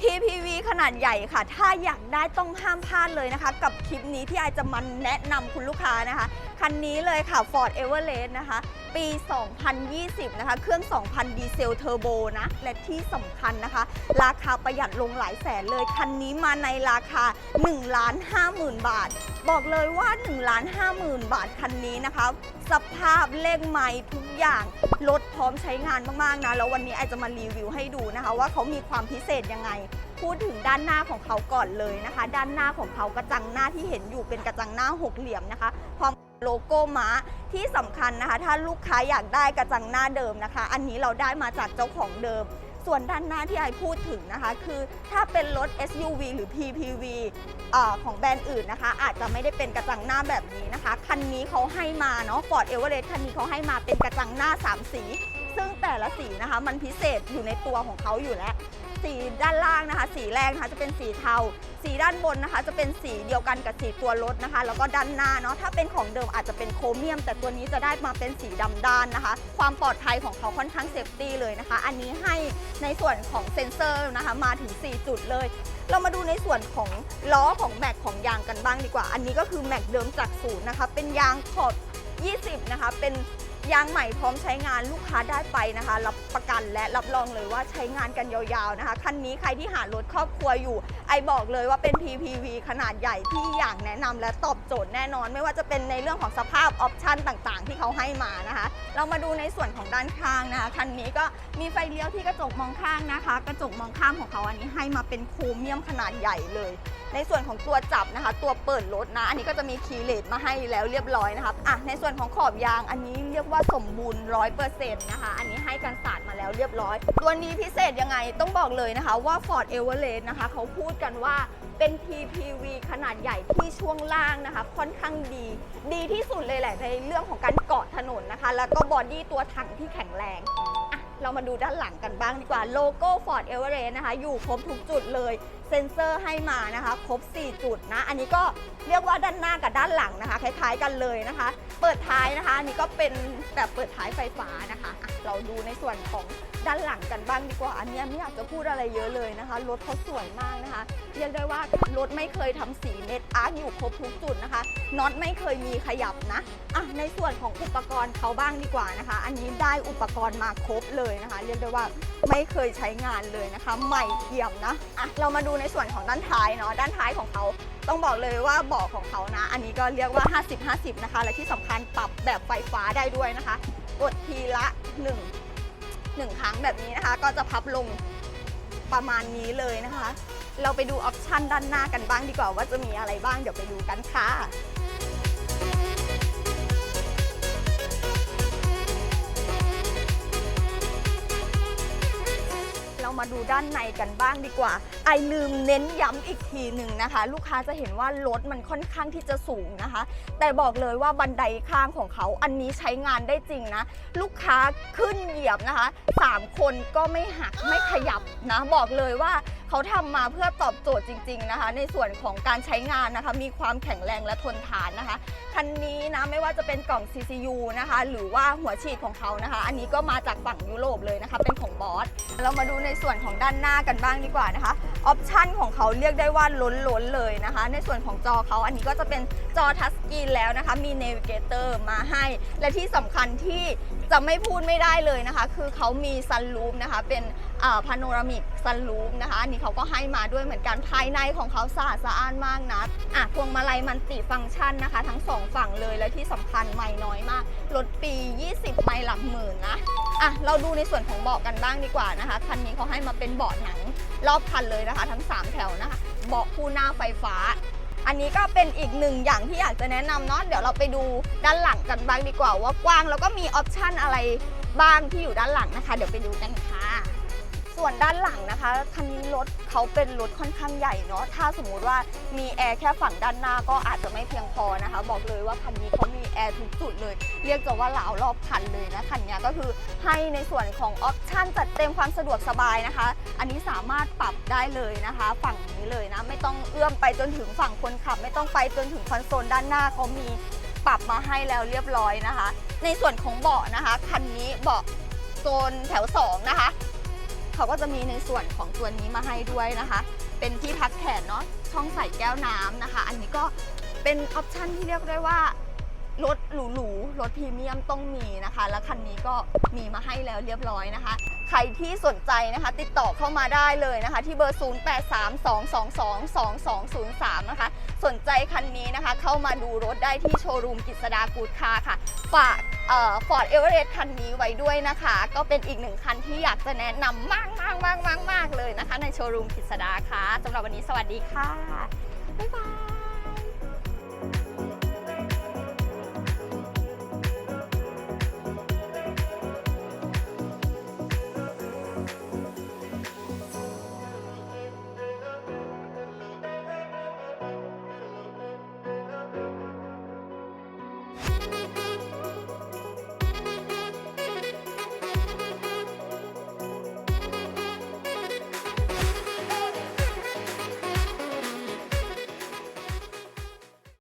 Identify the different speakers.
Speaker 1: PPV ขนาดใหญ่ค่ะ ถ้าอยากได้ต้องห้ามพลาดเลยนะคะ กับคลิปนี้ที่ไอจะมาแนะนำคุณลูกค้านะคะ คันนี้เลยค่ะ Ford Everest นะคะปี 2020 นะคะ เครื่อง 2,000 ดีเซลเทอร์โบนะ และที่สำคัญนะคะ ราคาประหยัดลงหลายแสนเลย คันนี้มาในราคา 1 ล้าน50,000 บาท บอกเลยว่า1ล้าน50,000 บาทคันนี้นะคะ สภาพเลขไม้ทุกอย่าง รถพร้อมใช้งานมาก ๆ นะ แล้ววันนี้ไอจะมารีวิวให้ดูนะคะ ว่าเขามีความพิเศษยังไงพูดถึงด้านหน้าของเขาก่อนเลยนะคะ ด้านหน้าของเขากระจังหน้าที่เห็นอยู่เป็นกระจังหน้าหกเหลี่ยมนะคะพร้อม โลโก้ม้าที่สำคัญนะคะ ถ้าลูกค้าอยากได้กระจังหน้าเดิมนะคะ อันนี้เราได้มาจากเจ้าของเดิม ส่วนด้านหน้าที่ไอพูดถึงนะคะ คือถ้าเป็นรถ SUV หรือ PPV อของแบรนด์อื่นนะคะ อาจจะไม่ได้เป็นกระจังหน้าแบบนี้นะคะ คันนี้เขาให้มาเนาะ Ford Everest คันนี้เขาให้มาเป็นกระจังหน้า 3 สี ซึ่งแต่ละสีนะคะ มันพิเศษอยู่ในตัวของเขาอยู่แล้ว สีด้านล่างนะคะ สีแรกนะคะจะเป็นสีเทา สีด้านบนนะคะ จะเป็นสีเดียวกันกับสีตัวรถนะคะ แล้วก็ด้านหน้าเนาะถ้าเป็นของเดิมอาจจะเป็นโครเมียม แต่ตัวนี้จะได้มาเป็นสีดำด้านนะคะ ความปลอดภัยของเขาค่อนข้างเซฟตี้เลยนะคะ อันนี้ให้ในส่วนของเซ็นเซอร์นะคะมาถึง 4 จุดเลย เรามาดูในส่วนของล้อของแม็กของยางกันบ้างดีกว่า อันนี้ก็คือแม็กเดิมจากศูนย์นะคะเป็นยางขอบ 20 นะคะเป็น ยางใหม่พร้อมใช้งานลูกค้าได้ไปนะคะ รับประกันและรับรองเลยว่าใช้งานกันยาวๆนะคะคันนี้ใครที่หารถครอบครัวอยู่ ไอบอกเลยว่าเป็น PPV ขนาดใหญ่ที่อยากแนะนำและตอบโจทย์แน่นอน ไม่ว่าจะเป็นในเรื่องของสภาพออปชันต่างๆ ที่เขาให้มานะคะ เรามาดูในส่วนของด้านข้างนะคะคันนี้ก็มีไฟเลี้ยวที่กระจกมองข้างนะคะ กระจกมองข้างของเขาอันนี้ให้มาเป็นโครเมียมขนาดใหญ่เลยในส่วนของตัวจับนะคะ ตัวเปิดรถนะ อันนี้ก็จะมีคีย์เลสมาให้แล้วเรียบร้อยนะคะอะในส่วนของขอบยางอันนี้เรียกว่าสมบูรณ์ร้อยเปอร์เซ็นต์นะคะ อันนี้ให้กันสาดมาแล้วเรียบร้อย ตัวนี้พิเศษยังไงต้องบอกเลยนะคะว่า Ford Everest นะคะเขาพูดกันว่าเป็น PPV ขนาดใหญ่ที่ช่วงล่างนะคะ ค่อนข้างดี ดีที่สุดเลยแหละในเรื่องของการเกาะถนนนะคะ แล้วก็บอดี้ตัวถังที่แข็งแรง เรามาดูด้านหลังกันบ้างดีกว่าโลโก้ Ford Everest นะคะ อยู่ครบทุกจุดเลย เซ็นเซอร์ให้มานะคะ ครบ 4 จุดนะ อันนี้ก็เรียกว่าด้านหน้ากับด้านหลังนะคะ คล้ายๆกันเลยนะคะ เปิดท้ายนะคะอันนี้ก็เป็นแบบเปิดท้ายไฟฟ้านะคะ ดูในส่วนของด้านหลังกันบ้างดีกว่า อันนี้ไม่อยากจะพูดอะไรเยอะเลยนะคะ รถเขาสวยมากนะคะ เรียกได้ว่ารถไม่เคยทำสีเม็ดอาร์ตอยู่ครบทุกจุดนะคะ น็อตไม่เคยมีขยับนะ อะ ในส่วนของอุปกรณ์เขาบ้างดีกว่านะคะ อันนี้ได้อุปกรณ์มาครบเลยนะคะ เรียกได้ว่าไม่เคยใช้งานเลยนะคะ ใหม่เอี่ยมนะ อะ เรามาดูในส่วนของด้านท้ายเนาะ ด้านท้ายของเขาต้องบอกเลยว่าเบาะของเขานะ อันนี้ก็เรียกว่า 50-50 นะคะ และที่สำคัญปรับแบบไฟฟ้าได้ด้วยนะคะ กดทีละ1 1ครั้งแบบนี้นะคะ ก็จะพับลงประมาณนี้เลยนะคะ เราไปดูออปชันด้านหน้ากันบ้างดีกว่าว่าจะมีอะไรบ้างเดี๋ยวไปดูกันค่ะ เรามาดูด้านในกันบ้างดีกว่า ไอลืมเน้นย้ำอีกทีหนึ่งนะคะ ลูกค้าจะเห็นว่ารถมันค่อนข้างที่จะสูงนะคะ แต่บอกเลยว่าบันไดข้างของเขาอันนี้ใช้งานได้จริงนะ ลูกค้าขึ้นเหยียบนะคะ 3 คนก็ไม่หักไม่ขยับนะ บอกเลยว่า เขาทำมาเพื่อตอบโจทย์จริง ๆนะคะ ในส่วนของการใช้งานนะคะ มีความแข็งแรงและทนทานนะคะ คันนี้นะไม่ว่าจะเป็นกล่อง CCU นะคะ หรือว่าหัวฉีดของเขานะคะ อันนี้ก็มาจากฝั่งยุโรปเลยนะคะ เป็นของบอส เรามาดูในส่วนของด้านหน้ากันบ้างดีกว่านะคะ ออปชันของเขาเรียกได้ว่าล้นๆเลยนะคะ ในส่วนของจอเขาอันนี้ก็จะเป็นจอทัชสกรีนแล้วนะคะ มีเนวิเกเตอร์มาให้ และที่สำคัญที่จะไม่พูดไม่ได้เลยนะคะ คือเขามีซันรูฟนะคะ เป็น พาโนรามิกซันรูฟนะคะอันนี้เขาก็ให้มาด้วยเหมือนกันภายในของเขาสะอาดสะอ้านมากนะอะพวงมาลัยมันติฟังก์ชันนะคะ ทั้งสองฝั่งเลยและที่สำคัญไม่น้อยมากรถปี 20 ไมล์หลักหมื่นนะอะเราดูในส่วนของเบาะกันบ้างดีกว่านะคะคันนี้เขาให้มาเป็นเบาะหนังรอบคันเลยนะคะ ทั้ง 3 แถวนะคะเบาะคู่หน้าไฟฟ้าอันนี้ก็เป็นอีกหนึ่งอย่างที่อยากจะแนะนำเนาะเดี๋ยวเราไปดูด้านหลังกันบ้างดีกว่าว่ากว้างแล้วก็มีออปชันอะไรบ้างที่อยู่ด้านหลังนะคะ เดี๋ยวไปดูกันค่ะ ส่วนด้านหลังนะคะคันนี้รถเขาเป็นรถค่อนข้างใหญ่เนาะถ้าสมมุติว่ามีแอร์แค่ฝั่งด้านหน้าก็อาจจะไม่เพียงพอนะคะ บอกเลยว่าคันนี้เขามีแอร์ทุกจุดเลย เรียกจะว่าหลาวรอบคันเลยนะคันนี้ก็คือให้ในส่วนของออปชั่นจัดเต็มความสะดวกสบายนะคะ อันนี้สามารถปรับได้เลยนะคะ ฝั่งนี้เลยนะไม่ต้องเอื้อมไปจนถึงฝั่งคนขับ ไม่ต้องไปจนถึงคอนโซลด้านหน้าเขามีปรับมาให้แล้วเรียบร้อยนะคะ ในส่วนของเบาะนะคะคันนี้เบาะโซนแถว2นะคะ เขาก็จะมีในส่วนของตัวนี้มาให้ด้วยนะคะ เป็นที่พักแขนเนาะช่องใส่แก้วน้ำนะคะ อันนี้ก็เป็นออปชันที่เรียกได้ว่ารถหรูๆรถพรีเมียมต้องมีนะคะ แล้วคันนี้ก็มีมาให้แล้วเรียบร้อยนะคะ ใครที่สนใจนะคะ ติดต่อเข้ามาได้เลยนะคะ ที่เบอร์ 0832222203 นะคะ สนใจคันนี้นะคะ เข้ามาดูรถได้ที่โชว์รูมกิษดากูดคาร์ค่ะ ฝาก ฟอร์ดเอเวอเรสต์คันนี้ไว้ด้วยนะคะ ก็เป็นอีกหนึ่งคันที่อยากจะแนะนำมากมากมากมากมากเลยนะคะ ในโชว์รูมกิษดาค่ะสำหรับวันนี้สวัสดีค่ะ บ๊ายบาย